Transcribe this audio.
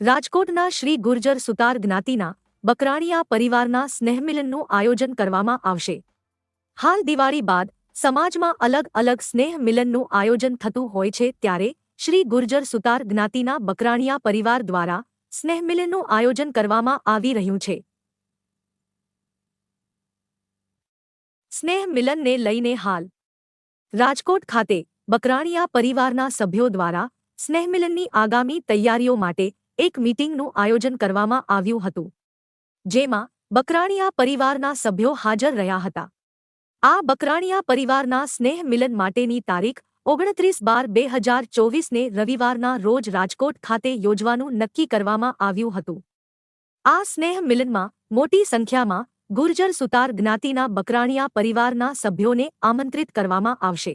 રાજકોટના શ્રી ગુર્જર સુતાર જ્ઞાતિના બકરાણીયા પરિવારના સ્નેહમિલનનું આયોજન કરવામાં આવશે. હાલ દિવાળી બાદ સમાજમાં અલગ અલગ સ્નેહ મિલનનું આયોજન થતું હોય છે ત્યારે શ્રી ગુર્જર સુતાર જ્ઞાતિના બકરાણીયા પરિવાર દ્વારા સ્નેહમિલનનું આયોજન કરવામાં આવી રહ્યું છે. સ્નેહ મિલનને લઈને હાલ રાજકોટ ખાતે બકરાણીયા પરિવારના સભ્યો દ્વારા સ્નેહમિલનની આગામી તૈયારીઓ માટે એક મીટિંગનું આયોજન કરવામાં આવ્યું હતું, જેમાં બકરાણીયા પરિવારના સભ્યો હાજર રહ્યા હતા. આ બકરાણીયા પરિવારના સ્નેહ મિલન માટેની તારીખ ઓગણત્રીસ બાર બે હજાર ચોવીસને રવિવારના રોજ રાજકોટ ખાતે યોજવાનું નક્કી કરવામાં આવ્યું હતું. આ સ્નેહ મિલનમાં મોટી સંખ્યામાં ગુર્જર સુતાર જ્ઞાતિના બકરાણીયા પરિવારના સભ્યોને આમંત્રિત કરવામાં આવશે.